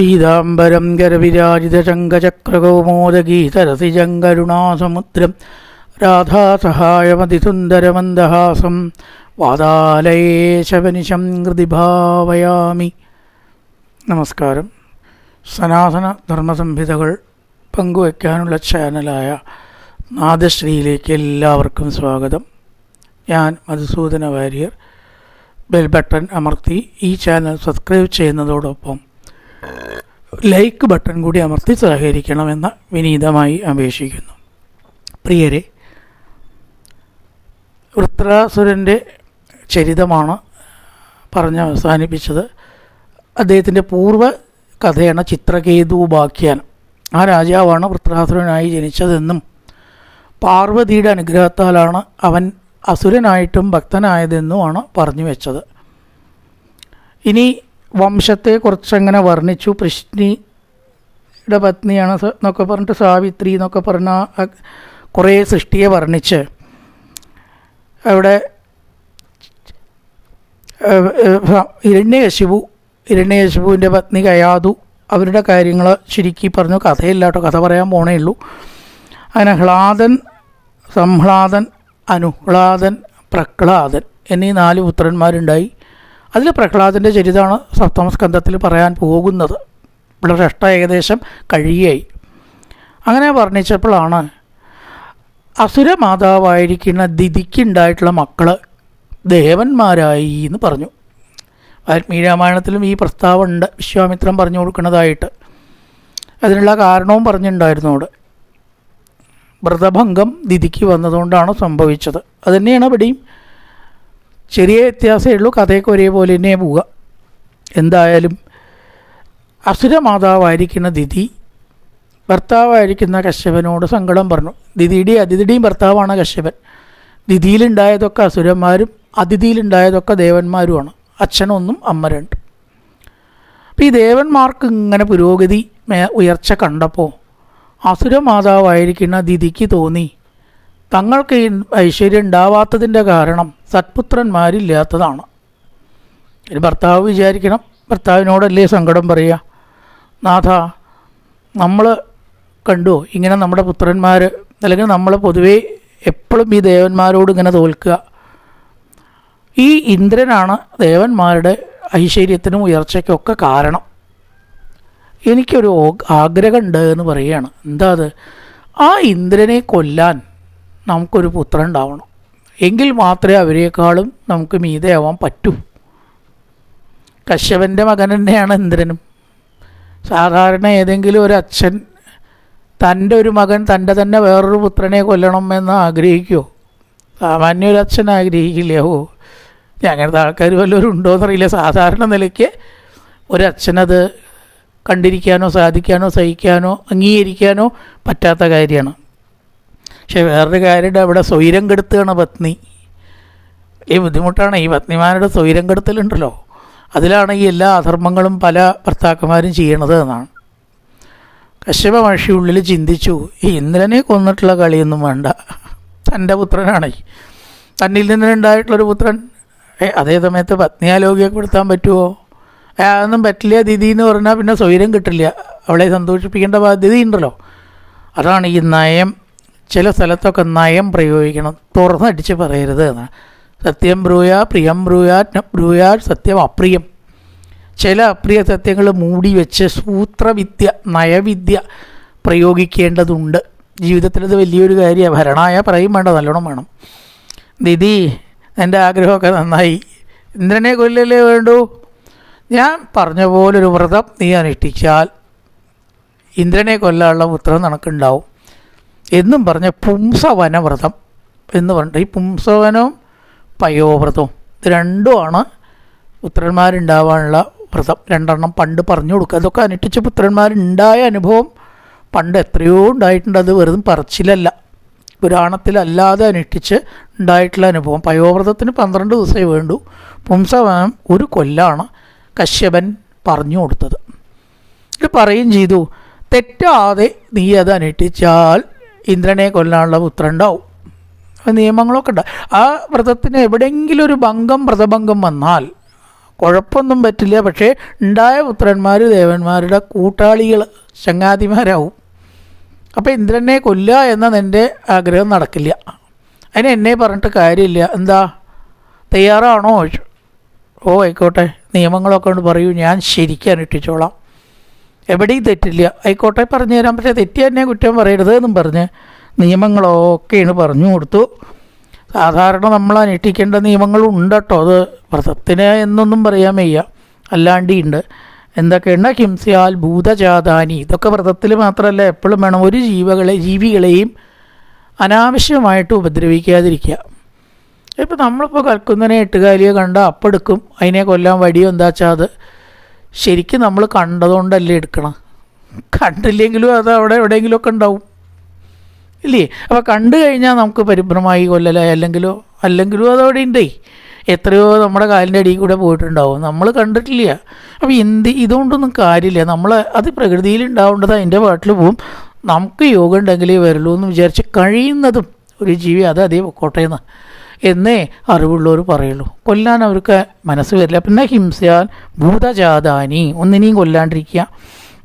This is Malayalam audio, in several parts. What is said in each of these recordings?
പീതാംബരം ഗരവിരാജിതശങ്കചക്രകൗമോദഗീതരസിജങ്കരുണാസമുദ്രം രാധാസഹായമതിസുന്ദരമന്ദഹാസം വാതാലയേശവനിശം കൃതിഭാവയാമി. നമസ്കാരം. സനാതന ധർമ്മസംഹിതകൾ പങ്കുവയ്ക്കാനുള്ള ചാനലായ നാദശ്രീയിലേക്ക് എല്ലാവർക്കും സ്വാഗതം. ഞാൻ മധുസൂദന വാര്യർ ബെൽ ബട്ടൺ അമർത്തി ഈ ചാനൽ സബ്സ്ക്രൈബ് ചെയ്യുന്നതോടൊപ്പം ലൈക്ക് ബട്ടൺ കൂടി അമർത്തി സഹകരിക്കണമെന്ന് വിനീതമായി അപേക്ഷിക്കുന്നു. പ്രിയരെ വൃത്രാസുരന്റെ ചരിതമാണ് പറഞ്ഞ് അവസാനിപ്പിച്ചത്. അദ്ദേഹത്തിന്റെ പൂർവ കഥയാണ് ചിത്രകേതു ഉപാഖ്യാനം. ആ രാജാവാണ് വൃത്രാസുരനായി ജനിച്ചതെന്നും പാർവതിയുടെ അനുഗ്രഹത്താലാണ് അവൻ അസുരനായിട്ടും ഭക്തനായതെന്നുമാണ് പറഞ്ഞു വെച്ചത്. ഇനി വംശത്തെ കുറച്ചങ്ങനെ വർണിച്ചു. പ്രശ്നിയുടെ പത്നിയാണ് എന്നൊക്കെ പറഞ്ഞിട്ട് സാവിത്രി എന്നൊക്കെ പറഞ്ഞ കുറേ സൃഷ്ടിയെ വർണിച്ച്. അവിടെ ഇരണ്യകശിപു ഇരണ്യകശിപുവിന്റെ പത്നി കയാതു അവരുടെ കാര്യങ്ങൾ ചുരുക്കി പറഞ്ഞു. കഥയില്ല കേട്ടോ കഥ പറയാൻ പോണേ ഉള്ളൂ. അങ്ങനെ ഹ്ലാദൻ സംഹ്ലാദൻ അനുഹ്ലാദൻ പ്രഹ്ലാദൻ എന്നീ നാല് പുത്രന്മാരുണ്ടായി. അതിൽ പ്രഹ്ലാദന്റെ ചരിതമാണ് സപ്തമസ്കന്ധത്തിൽ പറയാൻ പോകുന്നത്. ഇവിടെ രഷ്ട ഏകദേശം കഴിയായി അങ്ങനെ വർണിച്ചപ്പോഴാണ് അസുരമാതാവായിരിക്കുന്ന ദിതിക്കുണ്ടായിട്ടുള്ള മക്കൾ ദേവന്മാരായി എന്ന് പറഞ്ഞു. വാൽമീകി രാമായണത്തിലും ഈ പ്രസ്താവമുണ്ട്. വിശ്വാമിത്രം പറഞ്ഞു കൊടുക്കുന്നതായിട്ട്. അതിനുള്ള കാരണവും പറഞ്ഞിട്ടുണ്ടായിരുന്നു അവിടെ. വ്രതഭംഗം ദിതിക്ക് വന്നതുകൊണ്ടാണ് സംഭവിച്ചത്. അതുതന്നെയാണ് ഇവിടെയും ചെറിയ വ്യത്യാസമേ ഉള്ളൂ. കഥയൊക്കെ ഒരേപോലെ തന്നെ പോവുക. എന്തായാലും അസുരമാതാവായിരിക്കുന്ന ദിതി ഭർത്താവായിരിക്കുന്ന കശ്യപനോട് സങ്കടം പറഞ്ഞു. ദിതിയുടെ അതിഥിയുടെയും ഭർത്താവാണ് കശ്യപൻ. ദിതിയിലുണ്ടായതൊക്കെ അസുരന്മാരും അതിഥിയിലുണ്ടായതൊക്കെ ദേവന്മാരുമാണ്. അച്ഛനൊന്നും അമ്മ രണ്ട്. അപ്പോൾ ഈ ദേവന്മാർക്ക് ഇങ്ങനെ പുരോഗതി ഉയർച്ച കണ്ടപ്പോൾ അസുരമാതാവായിരിക്കുന്ന ദിതിക്ക് തോന്നി തങ്ങൾക്ക് ഈ ഐശ്വര്യം ഉണ്ടാവാത്തതിന്റെ കാരണം സത്പുത്രന്മാരില്ലാത്തതാണ്. ഒരു ഭർത്താവ് വിചാരിക്കണം. ഭർത്താവിനോടല്ലേ സങ്കടം പറയുക? നാഥ നമ്മൾ കണ്ടു? ഇങ്ങനെ നമ്മുടെ പുത്രന്മാർ അല്ലെങ്കിൽ നമ്മൾ പൊതുവേ എപ്പോഴും ഈ ദേവന്മാരോട് ഇങ്ങനെ തോൽക്കുക. ഈ ഇന്ദ്രനാണ് ദേവന്മാരുടെ ഐശ്വര്യത്തിനും ഉയർച്ചയ്ക്കൊക്കെ കാരണം. എനിക്കൊരു ആഗ്രഹമുണ്ട് എന്ന് പറയുകയാണ്. എന്താ അത്? ആ ഇന്ദ്രനെ കൊല്ലാൻ നമുക്കൊരു പുത്രൻ ഉണ്ടാവണം. എങ്കിൽ മാത്രമേ അവരെക്കാളും നമുക്ക് മീതയാവാൻ പറ്റൂ. കശ്യപന്റെ മകൻ തന്നെയാണ് ഇന്ദ്രനും. സാധാരണ ഏതെങ്കിലും ഒരു അച്ഛൻ തന്റെ ഒരു മകൻ തന്റെ തന്നെ വേറൊരു പുത്രനെ കൊല്ലണമെന്ന് ആഗ്രഹിക്കുമോ സാമാന്യ ഒരു അച്ഛൻ ആഗ്രഹിക്കില്ല? ഓ അങ്ങനത്തെ ആൾക്കാർ വല്ലവരും ഉണ്ടോ എന്നറിയില്ല. സാധാരണ നിലയ്ക്ക് ഒരച്ഛനത് കണ്ടിരിക്കാനോ സാധിക്കാനോ സഹിക്കാനോ അംഗീകരിക്കാനോ പറ്റാത്ത കാര്യമാണ്. പക്ഷെ വേറൊരു കാര്യമുണ്ട് അവിടെ സ്വൈരം കെടുത്തുകയാണ് പത്നി. ഈ ബുദ്ധിമുട്ടാണ് ഈ പത്നിമാരുടെ സ്വൈരം കെടുത്തലുണ്ടല്ലോ. അതിലാണ് ഈ എല്ലാ അധർമ്മങ്ങളും പല ഭർത്താക്കന്മാരും ചെയ്യണത് എന്നാണ്. കശ്യപ മഹർഷി ഉള്ളിൽ ചിന്തിച്ചു ഈ ഇന്ദ്രനെ കൊന്നിട്ടുള്ള കളിയൊന്നും വേണ്ട. തന്റെ പുത്രനാണ് തന്നിൽ നിന്നുണ്ടായിട്ടുള്ളൊരു പുത്രൻ. അതേ സമയത്ത് പത്നിയാലോകിയപ്പെടുത്താൻ പറ്റുമോ അതൊന്നും പറ്റില്ല ദിതി എന്ന് പറഞ്ഞാൽ പിന്നെ സ്വൈരം കിട്ടില്ല. അവളെ സന്തോഷിപ്പിക്കേണ്ട ബാധ്യത ഉണ്ടല്ലോ അതാണ് ഈ നയം. ചില സ്ഥലത്തൊക്കെ നയം പ്രയോഗിക്കണം. തുറന്നടിച്ച് പറയരുത് എന്നാണ് സത്യം ബ്രൂയാ പ്രിയം ബ്രൂയാ ബ്രൂയാറ്റ് സത്യം അപ്രിയം. ചില അപ്രിയ സത്യങ്ങൾ മൂടി വെച്ച് സൂത്രവിദ്യ നയവിദ്യ പ്രയോഗിക്കേണ്ടതുണ്ട്. ജീവിതത്തിൽ ഇത് വലിയൊരു കാര്യമാണ് ഭരണമായ പറയും വേണ്ട നല്ലോണം വേണം. ദിദി എന്റെ ആഗ്രഹമൊക്കെ നന്നായി. ഇന്ദ്രനെ കൊല്ലല്ലേ വേണ്ടൂ? ഞാൻ പറഞ്ഞ പോലൊരു വ്രതം നീ അനുഷ്ഠിച്ചാൽ ഇന്ദ്രനെ കൊല്ലാനുള്ള ഉത്തരം നിനക്കുണ്ടാവും. എന്നും പറഞ്ഞ പുംസവനവ്രതം എന്ന് പറഞ്ഞിട്ട് ഈ പുംസവനവും പയോവ്രതവും ഇത് രണ്ടുമാണ് പുത്രന്മാരുണ്ടാവാനുള്ള വ്രതം. രണ്ടെണ്ണം പണ്ട് പറഞ്ഞു കൊടുക്കുക. അതൊക്കെ അനുഷ്ഠിച്ച് പുത്രന്മാരുണ്ടായ അനുഭവം പണ്ട് എത്രയോ ഉണ്ടായിട്ടുണ്ട്. അത് വെറുതെ പറച്ചിലല്ല. പുരാണത്തിലല്ലാതെ അനുഷ്ഠിച്ച് ഉണ്ടായിട്ടുള്ള അനുഭവം. പയോവ്രതത്തിന് പന്ത്രണ്ട് ദിവസമേ വേണ്ടു. പുംസവനം ഒരു കൊല്ലാണ് കശ്യപൻ പറഞ്ഞു കൊടുത്തത്. ഇത് പറയും ചെയ്തു തെറ്റാതെ നീ അത് അനുഷ്ഠിച്ചാൽ ഇന്ദ്രനെ കൊല്ലാനുള്ള പുത്രൻ ഉണ്ടാവും നിയമങ്ങളൊക്കെ ഉണ്ട്. ആ വ്രതത്തിന് എവിടെയെങ്കിലും ഒരു ഭംഗം വ്രതഭംഗം വന്നാൽ കുഴപ്പമൊന്നും പറ്റില്ല. പക്ഷേ ഉണ്ടായ പുത്രന്മാർ ദേവന്മാരുടെ കൂട്ടാളികൾ ചങ്ങാതിമാരാവും. അപ്പോൾ ഇന്ദ്രനെ കൊല്ലുക എന്ന നിന്റെ ആഗ്രഹം നടക്കില്ല. അതിന് എന്നെ പറഞ്ഞിട്ട് കാര്യമില്ല. എന്താ? തയ്യാറാണോ? ഓ ആയിക്കോട്ടെ. നിയമങ്ങളൊക്കെ കൊണ്ട് പറയൂ. ഞാൻ ശരിക്കും അനുഷ്ഠിച്ചോളാം. എവിടെയും തെറ്റില്ല. ആയിക്കോട്ടെ പറഞ്ഞു തരാം. പക്ഷേ തെറ്റി തന്നെ കുറ്റം പറയരുത് എന്നും പറഞ്ഞ് നിയമങ്ങളൊക്കെയാണ് പറഞ്ഞു കൊടുത്തു. സാധാരണ നമ്മൾ അനുഷ്ഠിക്കേണ്ട നിയമങ്ങളുണ്ട് കേട്ടോ അത് വ്രതത്തിന് എന്നൊന്നും പറയാൻ വയ്യ. അല്ലാണ്ടിയുണ്ട് എന്തൊക്കെയുണ്ട് ഹിംസയാൽ ഭൂതജാതാനി ഇതൊക്കെ വ്രതത്തിൽ മാത്രമല്ല എപ്പോഴും വേണം ഒരു ജീവകളെ ജീവികളെയും അനാവശ്യമായിട്ട് ഉപദ്രവിക്കാതിരിക്കുക. ഇപ്പം നമ്മളിപ്പോൾ കൽക്കുന്നതിനെ എട്ടുകാലിയെ കണ്ട അപ്പെടുക്കും. അതിനെ കൊല്ലാൻ വടിയോ എന്താ വെച്ചാൽ അത് ശരിക്കും നമ്മൾ കണ്ടതുകൊണ്ടല്ലേ എടുക്കണം? കണ്ടില്ലെങ്കിലും അത് അവിടെ എവിടെയെങ്കിലുമൊക്കെ ഉണ്ടാവും. ഇല്ലേ? അപ്പോൾ കണ്ടു കഴിഞ്ഞാൽ നമുക്ക് പരിഭ്രമായി കൊല്ലലായി. അല്ലെങ്കിലോ അല്ലെങ്കിലും അതവിടെ ഉണ്ടേ. എത്രയോ നമ്മുടെ കാലിന്റെ അടിയിൽ കൂടെ പോയിട്ടുണ്ടാവും. നമ്മൾ കണ്ടിട്ടില്ല. അപ്പോൾ എന്ത് ഇതുകൊണ്ടൊന്നും കാര്യമില്ല. നമ്മൾ അത് പ്രകൃതിയിൽ ഉണ്ടാവേണ്ടത് അതിന്റെ പാട്ടിൽ പോവും. നമുക്ക് യോഗ ഉണ്ടെങ്കിലേ വരുള്ളൂ എന്ന് വിചാരിച്ച് കഴിയുന്നതും ഒരു ജീവി അത് അതേ കോട്ടയെന്ന് അറിവുള്ളവർ പറയുള്ളൂ. കൊല്ലാൻ അവർക്ക് മനസ്സ് വരില്ല. പിന്നെ ഹിംസയാൽ ഭൂതജാതാനി. ഒന്നിനെയും കൊല്ലാണ്ടിരിക്കുക.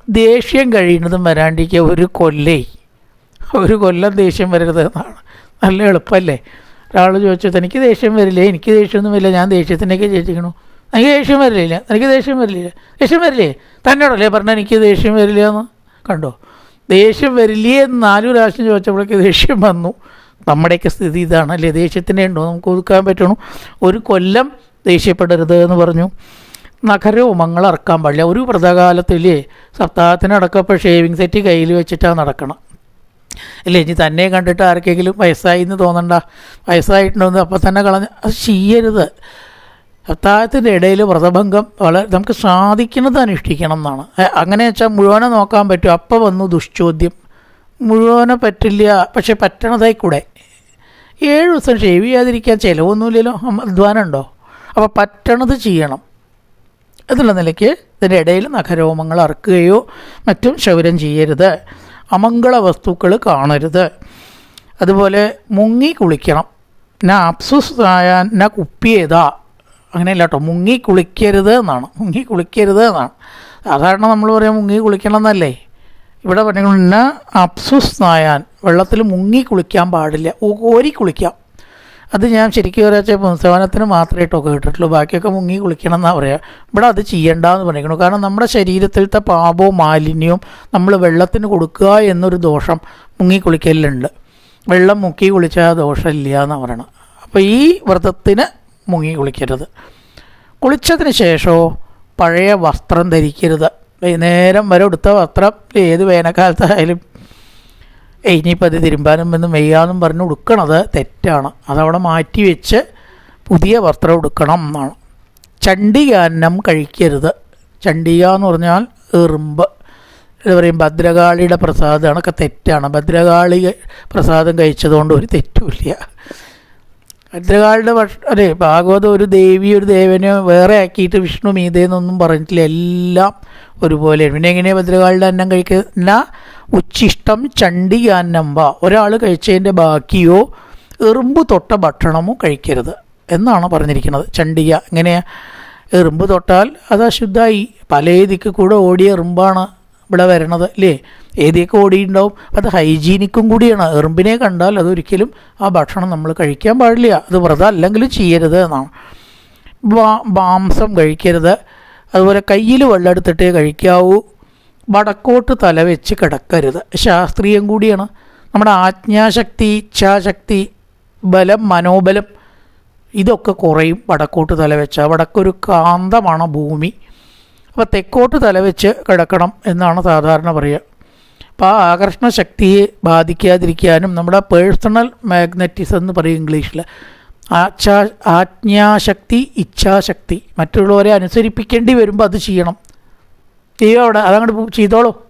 ദേഷ്യം കഴിയുന്നതും വരാണ്ടിരിക്കുക. ഒരു കൊല്ലേ. ഒരു കൊല്ലം ദേഷ്യം വരരുത് എന്നാണ്. നല്ല എളുപ്പമല്ലേ? ഒരാൾ ചോദിച്ചു തനിക്ക് ദേഷ്യം വരില്ലേ? എനിക്ക് ദേഷ്യമൊന്നും വരില്ല. ഞാൻ ദേഷ്യത്തിനൊക്കെ ചേച്ചിക്കണു എനിക്ക് ദേഷ്യം വരില്ല? എനിക്ക് ദേഷ്യം വരില്ല? ദേഷ്യം വരില്ലേ? തന്നോടല്ലേ പറഞ്ഞാൽ എനിക്ക് ദേഷ്യം വരില്ല എന്ന് കണ്ടോ? ദേഷ്യം വരില്ലേ എന്ന് നാലു പ്രാവശ്യം ചോദിച്ചപ്പോഴേക്ക് ദേഷ്യം വന്നു. നമ്മുടെയൊക്കെ സ്ഥിതി ഇതാണ് അല്ലേ ദേഷ്യത്തിന്റെ ഉണ്ടോ? നമുക്ക് ഒതുക്കാൻ പറ്റണോ? ഒരു കൊല്ലം ദേഷ്യപ്പെടരുത് എന്ന് പറഞ്ഞു. നഖരവും മങ്ങൾ ഇറക്കാൻ പാടില്ല. ഒരു വ്രതകാലത്തില്ലേ സപ്താഹത്തിനടക്കപ്പോൾ ഷേവിങ് സെറ്റ് കയ്യിൽ വെച്ചിട്ടാണ് നടക്കണം. ഇല്ല ഇനി തന്നെ കണ്ടിട്ട് ആർക്കെങ്കിലും വയസ്സായി എന്ന് തോന്നണ്ട? വയസ്സായിട്ടുണ്ടോ അപ്പം തന്നെ കളഞ്ഞ് അത് ചെയ്യരുത്. സപ്താഹത്തിന്റെ ഇടയിൽ വ്രതഭംഗം വളരെ നമുക്ക് സാധിക്കുന്നത് അനുഷ്ഠിക്കണം എന്നാണ്. അങ്ങനെ വെച്ചാൽ മുഴുവനെ നോക്കാൻ പറ്റും. അപ്പം വന്നു ദുഷ്ചോദ്യം. മുഴുവനെ പറ്റില്ല. പക്ഷെ പറ്റണതായി കൂടെ ഏഴ് ദിവസം ഷേവ് ചെയ്യാതിരിക്കാൻ ചിലവൊന്നുമില്ലല്ലോ. അധ്വാനമുണ്ടോ? അപ്പോൾ പറ്റണത് ചെയ്യണം. എന്നുള്ള നിലയ്ക്ക് ഇതിന്റെ ഇടയിൽ നഖരോമങ്ങൾ അറക്കുകയോ മറ്റും ശൗരം ചെയ്യരുത്. അമംഗള വസ്തുക്കൾ കാണരുത്. അതുപോലെ മുങ്ങി കുളിക്കണം. ന അപ്സുസ് ന കുപ്പിയേതാ. അങ്ങനെയല്ല കേട്ടോ മുങ്ങി കുളിക്കരുത് എന്നാണ്. മുങ്ങി കുളിക്കരുത് എന്നാണ്. സാധാരണ നമ്മൾ പറയാം മുങ്ങി കുളിക്കണം എന്നല്ലേ ഇവിടെ പറഞ്ഞിട്ടുണ്ട് ന അപ്സുസ് നായാൻ വെള്ളത്തിൽ മുങ്ങി കുളിക്കാൻ പാടില്ല ഓരി കുളിക്കാം. അത് ഞാൻ ശരിക്കും ഒരാഴ്ച പുനഃസേവനത്തിന് മാത്രമേ കേട്ടോ കേട്ടിട്ടുള്ളൂ. ബാക്കിയൊക്കെ മുങ്ങി കുളിക്കണം എന്നാണ് പറയുക ഇവിടെ അത് ചെയ്യണ്ടെന്ന് പറയുന്നു കാരണം നമ്മുടെ ശരീരത്തിലത്തെ പാപവും മാലിന്യവും നമ്മൾ വെള്ളത്തിന് കൊടുക്കുക എന്നൊരു ദോഷം മുങ്ങി കുളിക്കലുണ്ട് വെള്ളം മുക്കി കുളിച്ചാൽ ദോഷമില്ല എന്നാണ് പറയണം അപ്പോൾ ഈ വ്രതത്തിന് മുങ്ങി കുളിക്കരുത്. കുളിച്ചതിന് ശേഷമോ പഴയ വസ്ത്രം ധരിക്കരുത്. വൈകുന്നേരം വരെ ഉടുത്ത വസ്ത്രം ഏത് വേനൽക്കാലത്തായാലും ഇനിയിപ്പോൾ അത് തിരുമ്പാനും എന്ന് മെയ്യാന്നും പറഞ്ഞ് ഉടുക്കണത് തെറ്റാണ്. അതവിടെ മാറ്റി വെച്ച് പുതിയ വസ്ത്രം ഉടുക്കണം എന്നാണ്. ചണ്ഡികാന്നം കഴിക്കരുത്. ചണ്ഡിക എന്ന് പറഞ്ഞാൽ എറുമ്പ്. എന്താ പറയും ഭദ്രകാളിയുടെ പ്രസാദം അതൊക്കെ തെറ്റാണ്. ഭദ്രകാളി പ്രസാദം കഴിച്ചതുകൊണ്ട് ഒരു തെറ്റുമില്ല ഭദ്രകാളിയുടെ ഭക്ഷ അതെ ഭാഗവതം ഒരു ദേവി ഒരു ദേവനെ വേറെ ആക്കിയിട്ട് വിഷ്ണു മീതേന്നൊന്നും പറഞ്ഞിട്ടില്ല. എല്ലാം ഒരുപോലെയാണ്. പിന്നെ എങ്ങനെയാണ് ഭദ്രകാളുടെ അന്നം കഴിക്കുന്ന ഉച്ചിഷ്ടം ചണ്ഡികാന്നം വാ ഒരാൾ കഴിച്ചതിന്റെ ബാക്കിയോ എറുമ്പ് തൊട്ട ഭക്ഷണമോ കഴിക്കരുത് എന്നാണ് പറഞ്ഞിരിക്കുന്നത്. ചണ്ഡിക എങ്ങനെയാണ് എറുമ്പ് തൊട്ടാൽ അത് അശുദ്ധമായി പല ഏതിക്ക് കൂടെ ഓടിയ എറുമ്പാണ് ഇവിടെ വരണത് അല്ലേ? ഏതിയൊക്കെ ഓടിയിട്ടുണ്ടാവും? അത് ഹൈജീനിക്കും കൂടിയാണ്. എറുമ്പിനെ കണ്ടാൽ അതൊരിക്കലും ആ ഭക്ഷണം നമ്മൾ കഴിക്കാൻ പാടില്ല. അത് വ്രതം അല്ലെങ്കിലും ചെയ്യരുത് എന്നാണ്. മാംസം കഴിക്കരുത്. അതുപോലെ കയ്യിൽ വെള്ളം എടുത്തിട്ടേ കഴിക്കാവൂ. വടക്കോട്ട് തല വെച്ച് കിടക്കരുത്. ശാസ്ത്രീയം കൂടിയാണ്. നമ്മുടെ ആജ്ഞാശക്തി ഇച്ഛാശക്തി ബലം മനോബലം ഇതൊക്കെ കുറയും വടക്കോട്ട് തല വെച്ചാൽ വടക്കൊരു കാന്തമാണ് ഭൂമി. അപ്പോൾ തെക്കോട്ട് തല വെച്ച് കിടക്കണം എന്നാണ് സാധാരണ പറയുക. അപ്പോൾ ആ ആകർഷണ ശക്തിയെ ബാധിക്കാതിരിക്കാനും നമ്മുടെ പേഴ്സണൽ മാഗ്നറ്റിസം എന്ന് പറയും ഇംഗ്ലീഷിൽ ആച്ഛാ ആജ്ഞാശക്തി ഇച്ഛാശക്തി. മറ്റുള്ളവരെ അനുസരിപ്പിക്കേണ്ടി വരുമ്പോൾ അത് ചെയ്യണം. ചെയ്യോ അവിടെ അതങ്ങോട്ട് ചെയ്തോളൂ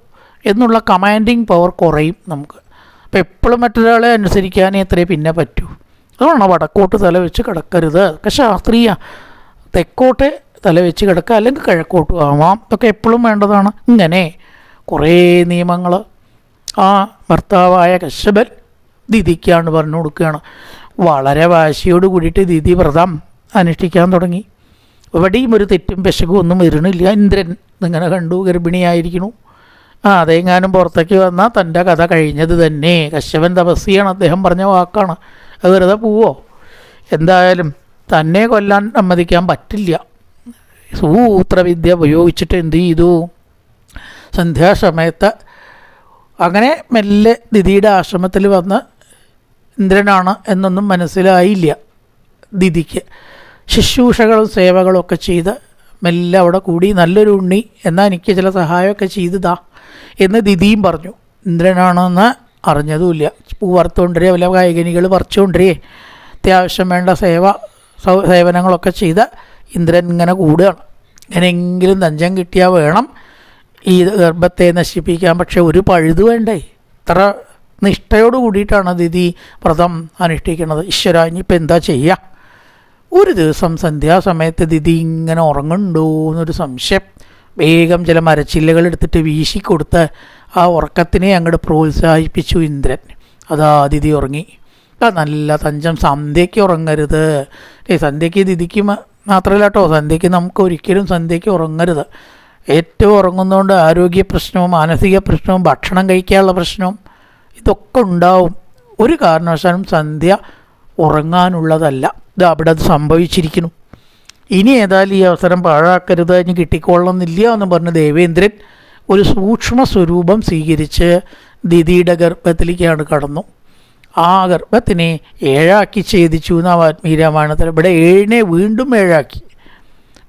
എന്നുള്ള കമാൻഡിങ് പവർ കുറയും നമുക്ക്. അപ്പോൾ എപ്പോഴും മറ്റൊരാളെ അനുസരിക്കാനേ എത്രയേ പിന്നെ പറ്റൂ. അതുകൊണ്ടാണ് വടക്കോട്ട് തല വെച്ച് കിടക്കരുത്. ഒക്കെ ശാസ്ത്രീയ. തെക്കോട്ട് തല വെച്ച് കിടക്കുക അല്ലെങ്കിൽ കിഴക്കോട്ടും ആവാം. ഇതൊക്കെ എപ്പോഴും വേണ്ടതാണ്. ഇങ്ങനെ കുറേ നിയമങ്ങൾ ആ ഭർത്താവായ കശ്യപൻ ദിദിക്കാണ് പറഞ്ഞു കൊടുക്കുകയാണ്. വളരെ വാശിയോട് കൂടിയിട്ട് ദിതി വ്രതം അനുഷ്ഠിക്കാൻ തുടങ്ങി. എവിടെയും ഒരു തെറ്റും വിശകും ഒന്നും വരണില്ല ഇന്ദ്രൻ ഇങ്ങനെ കണ്ടു ഗർഭിണിയായിരിക്കുന്നു. ആ അതെങ്ങാനും പുറത്തേക്ക് വന്നാൽ തന്റെ കഥ കഴിഞ്ഞത് തന്നെ. കശ്യപൻ തപസ്സിയാണ് അദ്ദേഹം പറഞ്ഞ വാക്കാണ്. അത് വെറുതെ പോവോ? എന്തായാലും തന്നെ കൊല്ലാൻ സമ്മതിക്കാൻ പറ്റില്ല. സൂത്രവിദ്യ ഉപയോഗിച്ചിട്ട് എന്ത് ചെയ്തു? സന്ധ്യാസമയത്ത് അങ്ങനെ മെല്ലെ ദിദിയുടെ ആശ്രമത്തിൽ വന്ന് ഇന്ദ്രനാണ് എന്നൊന്നും മനസ്സിലായില്ല ദിദിക്ക്. ശുശ്രൂഷകളും സേവകളും ഒക്കെ ചെയ്ത് മെല്ലെ അവിടെ കൂടി നല്ലൊരു ഉണ്ണി എന്നാൽ എനിക്ക് ചില സഹായമൊക്കെ ചെയ്തതാ എന്ന് ദിദിയും പറഞ്ഞു. ഇന്ദ്രനാണെന്ന് അറിഞ്ഞതുമില്ല. പൂ വറുത്തുകൊണ്ടിരേ വല്ല കായികനികൾ പറിച്ചുകൊണ്ടിരേ അത്യാവശ്യം വേണ്ട സേവ സേവനങ്ങളൊക്കെ ചെയ്ത് ഇന്ദ്രൻ ഇങ്ങനെ കൂടുകയാണ്. എങ്ങനെയെങ്കിലും തഞ്ചം കിട്ടിയാൽ വേണം. ഈ ഗർഭത്തെ നശിപ്പിക്കാൻ പക്ഷെ ഒരു പഴുത് വേണ്ടേ? ഇത്ര നിഷ്ഠയോട് കൂടിയിട്ടാണ് ദിതി വ്രതം അനുഷ്ഠിക്കുന്നത്. ഈശ്വര ഇനിയിപ്പോൾ എന്താ ചെയ്യുക ഒരു ദിവസം സന്ധ്യാസമയത്ത് ദിതി ഇങ്ങനെ ഉറങ്ങുന്നുണ്ടോ എന്നൊരു സംശയം. വേഗം ചില മരച്ചില്ലകൾ എടുത്തിട്ട് വീശിക്കൊടുത്ത് ആ ഉറക്കത്തിനെ അങ്ങോട്ട് പ്രോത്സാഹിപ്പിച്ചു ഇന്ദ്രൻ. അതാ ദിതി ഉറങ്ങി. നല്ല തഞ്ചം സന്ധ്യയ്ക്ക് ഉറങ്ങരുത്. ഏ സന്ധ്യയ്ക്ക് ദിതിക്ക് മാത്രമല്ല കേട്ടോ സന്ധ്യയ്ക്ക് നമുക്ക് ഒരിക്കലും സന്ധ്യയ്ക്ക് ഉറങ്ങരുത്. ഏറ്റവും ഉറങ്ങുന്നതുകൊണ്ട് ആരോഗ്യ പ്രശ്നവും മാനസിക പ്രശ്നവും ഭക്ഷണം കഴിക്കാനുള്ള പ്രശ്നവും ഇതൊക്കെ ഉണ്ടാവും. ഒരു കാരണവശാലും സന്ധ്യ ഉറങ്ങാനുള്ളതല്ല. ഇത് അവിടെ അത് സംഭവിച്ചിരിക്കുന്നു. ഇനി ഏതായാലും ഈ അവസരം പാഴാക്കരുത് ഇനി കിട്ടിക്കൊള്ളുന്നില്ല എന്ന് പറഞ്ഞ് ദേവേന്ദ്രൻ ഒരു സൂക്ഷ്മ സ്വരൂപം സ്വീകരിച്ച് ദിദിയുടെ ഗർഭത്തിലേക്കാണ് കടന്നു. ആ ഗർഭത്തിനെ ഏഴാക്കി ഛേദിച്ചു എന്നാ വാൽമീകി രാമായണത്തിൽ. ഇവിടെ ഏഴിനെ വീണ്ടും ഏഴാക്കി.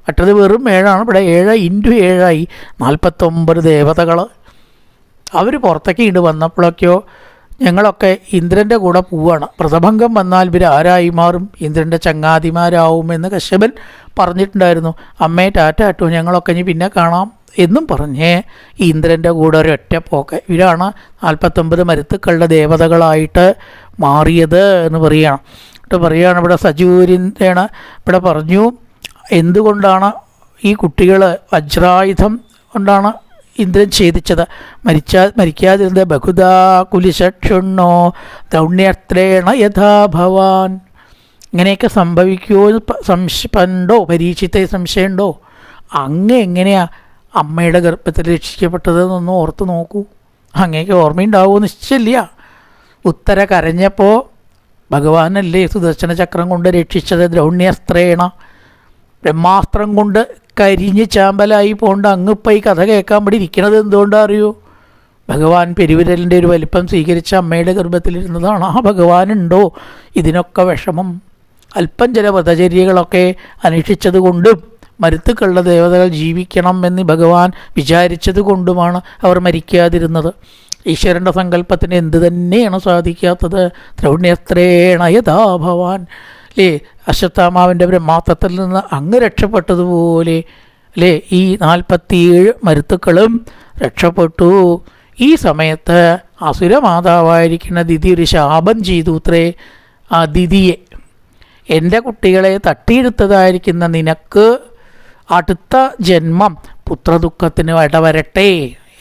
മറ്റത് വെറും ഏഴാണ്. ഇവിടെ ഏഴ് ഇന്റു ഏഴായി. നാൽപ്പത്തൊമ്പത് ദേവതകൾ അവർ പുറത്തേക്ക് ഇങ്ങോട്ട് വന്നപ്പോഴൊക്കെയോ ഞങ്ങളൊക്കെ ഇന്ദ്രന്റെ കൂടെ പോവാണ്. പ്രസഭംഗം വന്നാൽ ഇവർ ആരായി മാറും? ഇന്ദ്രന്റെ ചങ്ങാതിമാരാവുമെന്ന് കശ്യപൻ പറഞ്ഞിട്ടുണ്ടായിരുന്നു. അമ്മയെ ടാറ്റ അട്ടു ഞങ്ങളൊക്കെ ഇനി പിന്നെ കാണാം എന്നും പറഞ്ഞ് ഇന്ദ്രന്റെ കൂടെ ഒരൊറ്റ പോക്ക്. ഇവരാണ് നാൽപ്പത്തൊമ്പത് മരുത്തുക്കളുടെ ദേവതകളായിട്ട് മാറിയത് എന്ന് പറയുകയാണ്. എന്നിട്ട് പറയുകയാണ് ഇവിടെ സജൂരിന്റെയാണ് ഇവിടെ പറഞ്ഞു എന്തുകൊണ്ടാണ് ഈ കുട്ടികൾ വജ്രായുധം കൊണ്ടാണ് ഇന്ദ്രൻ ഛേദിച്ചത്? മരിച്ചാ മരിക്കാതിരുന്ന ബഹുദാ കുലിശക്ഷുണ്ണോ ദൗണ്യത്രേണ യഥാഭവാൻ ഇങ്ങനെയൊക്കെ സംഭവിക്കുമോ എന്ന് സംശ പണ്ടോ പരീക്ഷിത്തെ സംശയമുണ്ടോ? അങ്ങ് എങ്ങനെയാ അമ്മയുടെ ഗർഭത്തിൽ രക്ഷിക്കപ്പെട്ടതെന്നൊന്ന് ഓർത്ത് നോക്കൂ. അങ്ങേക്ക് ഓർമ്മയുണ്ടാവുമോ? നിശ്ചയില്ല. ഉത്തര കരഞ്ഞപ്പോൾ ഭഗവാനല്ലേ സുദർശന ചക്രം കൊണ്ട് രക്ഷിച്ചത്? ദ്രൗണ്യസ്ത്രേണ ബ്രഹ്മാസ്ത്രം കൊണ്ട് കരിഞ്ഞ് ചാമ്പലായി പോണ്ട് അങ്ങിപ്പോൾ ഈ കഥ കേൾക്കാൻ വേണ്ടി ഇരിക്കണത് എന്തുകൊണ്ടാണ് അറിയോ? ഭഗവാൻ പെരുവിരലിന്റെ ഒരു വലിപ്പം സ്വീകരിച്ച അമ്മയുടെ ഗർഭത്തിലിരുന്നതാണ്. ആ ഭഗവാനുണ്ടോ? ഇതിനൊക്കെ വിഷമം. അല്പം ചില വ്രതചര്യകളൊക്കെ അനുഷ്ഠിച്ചത് കൊണ്ടും മരുത്തുക്കളുടെ ദേവതകൾ ജീവിക്കണം എന്ന് ഭഗവാൻ വിചാരിച്ചത് കൊണ്ടുമാണ് അവർ മരിക്കാതിരുന്നത്. ഈശ്വരന്റെ സങ്കല്പത്തിന് എന്ത് തന്നെയാണ് സാധിക്കാത്തത്? ദ്രൗണ്യസ്ത്രേണ യഥാ ഭവാൻ. അല്ലേ അശ്വത്ഥാമാവിന്റെ ബ്രഹ്മാത്തത്തിൽ നിന്ന് അങ്ങ് രക്ഷപ്പെട്ടതുപോലെ അല്ലേ? ഈ നാൽപ്പത്തിയേഴ് മരുത്തുക്കളും രക്ഷപ്പെട്ടു. ഈ സമയത്ത് അസുരമാതാവായിരിക്കുന്ന ദിതി ഒരു ശാപം ചെയ്തു അത്രേ ആ ദിതിയെ എന്റെ കുട്ടികളെ തട്ടിയെടുത്തതായിരിക്കുന്ന നിനക്ക് അടുത്ത ജന്മം പുത്രദുഃഖത്തിന് ഇടവരട്ടെ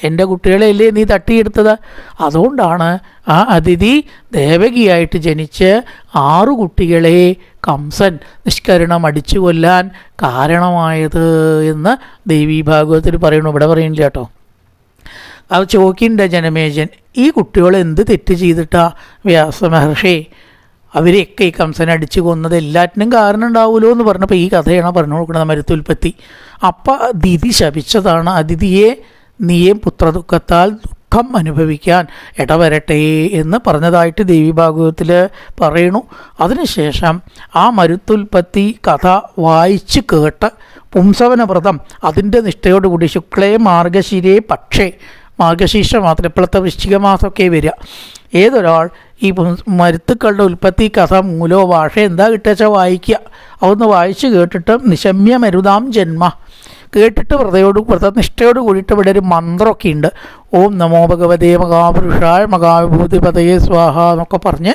എന്റെ കുട്ടികളെയല്ലേ നീ തട്ടിയെടുത്തത്? അതുകൊണ്ടാണ് ആ അതിഥി ദേവകിയായിട്ട് ജനിച്ച് ആറു കുട്ടികളെ കംസൻ നിഷ്കരണം അടിച്ചു കൊല്ലാൻ കാരണമായത് എന്ന് ദേവി ഭാഗവത്തിൽ പറയുന്നു. ഇവിടെ പറയുന്നില്ല കേട്ടോ. അത് ചോക്കിന്റെ ജനമേജൻ ഈ കുട്ടികൾ എന്ത് തെറ്റ് ചെയ്തിട്ടാ വ്യാസമഹർഷി അവരെയൊക്കെ ഈ കംസനെ അടിച്ചു കൊന്നത് എല്ലാറ്റിനും കാരണം ഉണ്ടാവുമല്ലോ എന്ന് പറഞ്ഞപ്പോൾ ഈ കഥയാണ് പറഞ്ഞു കൊടുക്കുന്നത് മരുത്തുൽപ്പത്തി അപ്പം ദിതി ശപിച്ചതാണ് അതിഥിയെ നീയെ പുത്രദുഃഖത്താൽ ദുഃഖം അനുഭവിക്കാൻ ഇടവരട്ടെ എന്ന് പറഞ്ഞതായിട്ട് ദേവി ഭാഗവത്തിൽ പറയണു. അതിനുശേഷം ആ മരുത്തുൽപ്പത്തി കഥ വായിച്ച് കേട്ട് പുംസവനവ്രതം അതിന്റെ നിഷ്ഠയോടുകൂടി ശുക്ലേ മാർഗശിരേ പക്ഷേ. മാർഗശീർഷ മാത്രം ഇപ്പോഴത്തെ വൃശ്ചിക മാസമൊക്കെ വരിക. ഏതൊരാൾ ഈ മരുത്തുക്കളുടെ ഉൽപ്പത്തി കഥ മൂലോ ഭാഷ എന്താ കിട്ടുക വായിക്കുക. അതൊന്ന് വായിച്ച് കേട്ടിട്ട് നിശമ്യ മരുതാം ജന്മ. കേട്ടിട്ട് വ്രതയോട് വ്രതനിഷ്ഠയോട് കൂടിയിട്ട് ഇവിടെ ഒരു മന്ത്രമൊക്കെ ഉണ്ട് ഓം നമോ ഭഗവതേ മഹാപുരുഷായ മഹാവിഭൂതി മഹാവിഭൂതിപതയെ സ്വാഹ എന്നൊക്കെ പറഞ്ഞ്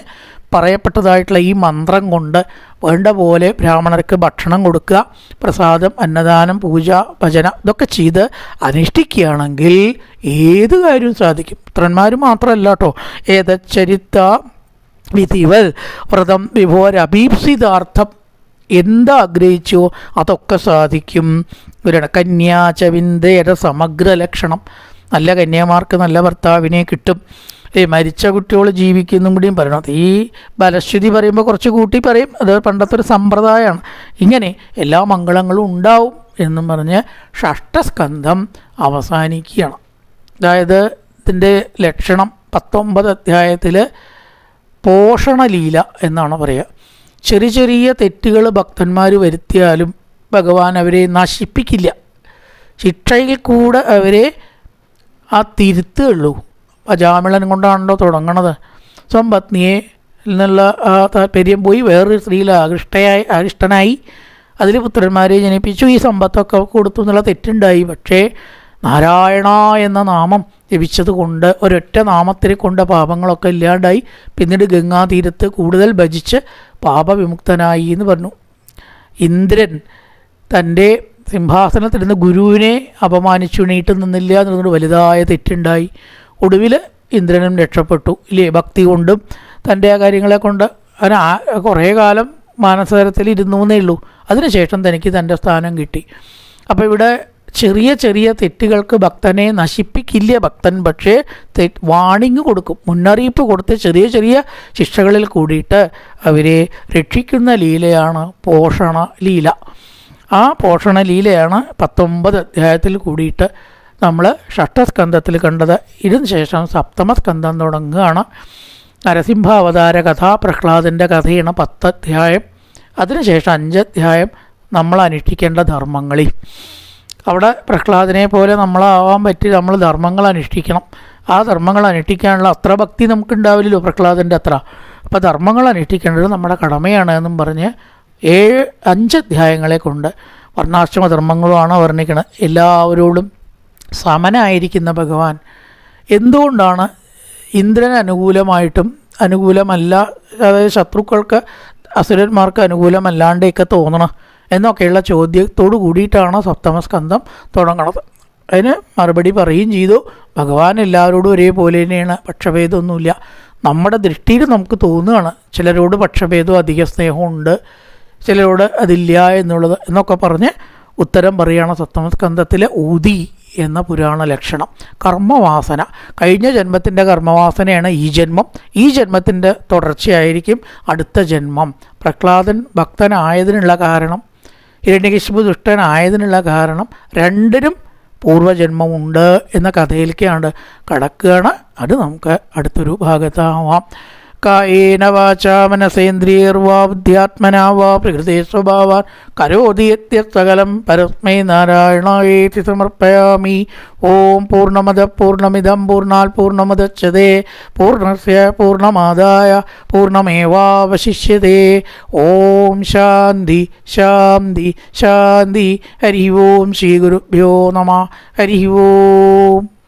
പറയപ്പെട്ടതായിട്ടുള്ള ഈ മന്ത്രം കൊണ്ട് വേണ്ട പോലെ ബ്രാഹ്മണർക്ക് ഭക്ഷണം കൊടുക്കുക പ്രസാദം അന്നദാനം പൂജ ഭജന ഇതൊക്കെ ചെയ്ത് അനുഷ്ഠിക്കുകയാണെങ്കിൽ ഏത് കാര്യവും സാധിക്കും. പുത്രന്മാർ മാത്രമല്ല കേട്ടോ. ഏതച്ചരിത്ത വിധിവൽ വ്രതം വിഭോരഭീപ്സിതാർത്ഥം എന്താഗ്രഹിച്ചോ? അതൊക്കെ സാധിക്കും. ഒരു കന്യാചവിന്ദയുടെ സമഗ്ര ലക്ഷണം നല്ല കന്യാമാർക്ക് നല്ല ഭർത്താവിനെ കിട്ടും. ഈ മരിച്ച കുട്ടികൾ ജീവിക്കുന്നും കൂടിയും പറയണം. ഈ ബലശ്രുതി പറയുമ്പോൾ കുറച്ച് കൂട്ടി പറയും. അത് പണ്ടത്തെ ഒരു സമ്പ്രദായമാണ്. ഇങ്ങനെ എല്ലാ മംഗളങ്ങളും ഉണ്ടാവും എന്നും പറഞ്ഞ് ഷഷ്ടസ്കന്ധം അവസാനിക്കുകയാണ്. അതായത് ഇതിന്റെ ലക്ഷണം പത്തൊമ്പത് അധ്യായത്തിൽ പോഷണലീല എന്നാണ് പറയുക. ചെറിയ ചെറിയ തെറ്റുകൾ ഭക്തന്മാർ വരുത്തിയാലും ഭഗവാൻ അവരെ നശിപ്പിക്കില്ല. ശിക്ഷയിൽ കൂടെ അവരെ ആ തിരുത്തുള്ളൂ അജാമിളൻ കൊണ്ടാണല്ലോ തുടങ്ങണത്. സ്വം പത്നിയെ നിന്നുള്ള ആ താല്പര്യം പോയി വേറൊരു സ്ത്രീയിൽ ആകൃഷ്ടയായി ആകൃഷ്ടനായി അതിൽ പുത്രന്മാരെ ജനിപ്പിച്ചു. ഈ സമ്പത്തൊക്കെ കൊടുത്തു എന്നുള്ള തെറ്റുണ്ടായി. പക്ഷേ നാരായണ എന്ന നാമം ജപിച്ചത് കൊണ്ട് ഒരൊറ്റ നാമത്തിനെ കൊണ്ട് പാപങ്ങളൊക്കെ ഇല്ലാണ്ടായി. പിന്നീട് ഗംഗാതീരത്ത് കൂടുതൽ ഭജിച്ച് പാപവിമുക്തനായി എന്ന് പറഞ്ഞു. ഇന്ദ്രൻ തന്റെ സിംഹാസനത്തിരുന്ന് ഗുരുവിനെ അപമാനിച്ചു നീട്ടു നിന്നില്ല എന്നുള്ളത് വലുതായ തെറ്റുണ്ടായി. ഒടുവിൽ ഇന്ദ്രനും രക്ഷപ്പെട്ടു. ഇല്ലേ? ഭക്തി കൊണ്ടും തന്റെ ആ കാര്യങ്ങളെ കൊണ്ട് അവൻ കുറേ കാലം മാനസതരത്തിൽ ഇരുന്നു എന്നേ ഉള്ളൂ. അതിനുശേഷം തനിക്ക് തന്റെ സ്ഥാനം കിട്ടി. അപ്പോൾ ഇവിടെ ചെറിയ ചെറിയ തെറ്റുകൾക്ക് ഭക്തനെ നശിപ്പിക്കില്ല ഭക്തൻ പക്ഷേ തെ വാണിംഗ് കൊടുക്കും മുന്നറിയിപ്പ് കൊടുത്ത് ചെറിയ ചെറിയ ശിക്ഷകളിൽ കൂടിയിട്ട് അവരെ രക്ഷിക്കുന്ന ലീലയാണ് പോഷണ ലീല. ആ പോഷണ ലീലയാണ് പത്തൊമ്പത് അധ്യായത്തിൽ കൂടിയിട്ട് നമ്മൾ ഷഷ്ടസ്കന്ധത്തിൽ കണ്ടത്. ഇതിന് ശേഷം സപ്തമസ്കന്ധം തുടങ്ങുകയാണ്. നരസിംഹാവതാര കഥ പ്രഹ്ലാദന്റെ കഥയാണ് പത്ത് അധ്യായം. അതിനുശേഷം അഞ്ചധ്യായം നമ്മൾ അനുഷ്ഠിക്കേണ്ട ധർമ്മങ്ങളിൽ. അവിടെ പ്രഹ്ലാദനെ പോലെ നമ്മളാവാൻ പറ്റി നമ്മൾ ധർമ്മങ്ങൾ അനുഷ്ഠിക്കണം. ആ ധർമ്മങ്ങൾ അനുഷ്ഠിക്കാനുള്ള അത്ര ഭക്തി നമുക്കുണ്ടാവില്ലല്ലോ പ്രഹ്ലാദന്റെ അത്ര. അപ്പോൾ ധർമ്മങ്ങൾ അനുഷ്ഠിക്കേണ്ടത് നമ്മുടെ കടമയാണ് എന്നും പറഞ്ഞ് ഏഴ് അഞ്ച് അധ്യായങ്ങളെ കൊണ്ട് വർണാശ്രമ ധർമ്മങ്ങളുമാണ് വർണിക്കുന്നത് എല്ലാവരോടും സമനായിരിക്കുന്ന ഭഗവാൻ. എന്തുകൊണ്ടാണ് ഇന്ദ്രൻ അനുകൂലമായിട്ടും അനുകൂലമല്ല അതായത് ശത്രുക്കൾക്ക് അസുരന്മാർക്ക് അനുകൂലമല്ലാണ്ടൊക്കെ തോന്നണം എന്നൊക്കെയുള്ള ചോദ്യത്തോടു കൂടിയിട്ടാണ് സപ്തമസ്കന്ധം തുടങ്ങണത്. അതിന് മറുപടി പറയുകയും ചെയ്തു. ഭഗവാൻ എല്ലാവരോടും ഒരേപോലെ തന്നെയാണ്. പക്ഷഭേദമൊന്നുമില്ല. നമ്മുടെ ദൃഷ്ടിയിൽ നമുക്ക് തോന്നുകയാണ് ചിലരോട് പക്ഷഭേദവും അധിക സ്നേഹമുണ്ട് ചിലരോട് അതില്ല എന്നുള്ളത് എന്നൊക്കെ പറഞ്ഞ് ഉത്തരം പറയുകയാണ് സപ്തമസ്കന്ധത്തിലെ ഊതി എന്ന പുരാണ ലക്ഷണം. കർമ്മവാസന. കഴിഞ്ഞ ജന്മത്തിന്റെ കർമ്മവാസനയാണ് ഈ ജന്മം. ഈ ജന്മത്തിന്റെ തുടർച്ചയായിരിക്കും അടുത്ത ജന്മം. പ്രഹ്ലാദൻ ഭക്തനായതിനുള്ള കാരണം ഹിരണ്യകശിപു ദുഷ്ടനായതിനുള്ള കാരണം രണ്ടിനും പൂർവജന്മമുണ്ട് എന്ന കഥയിലേക്കാണ് കടക്കുകയാണ്. അത് നമുക്ക് അടുത്തൊരു ഭാഗത്താവാം. കായേന വാചാ മനസേന്ദ്രിയർവാ വാ പ്രകൃതി സ്വഭാവാൻ കരോതി യത്യസകലം പരസ്മൈ നാരായണായേതി സമർപ്പയാമി. ഓം പൂർണമത പൂർണമിതം പൂർണാൽ പൂർണമുദച്യത്തെ പൂർണസ്യ പൂർണമാദായ പൂർണമേവാവശിഷ്യതേ ഓം ശാന്തി ശാന്തി ശാന്തി. ഹരി ഓം ശ്രീ ഗുരുഭ്യോ നമ. ഹരി ഓം.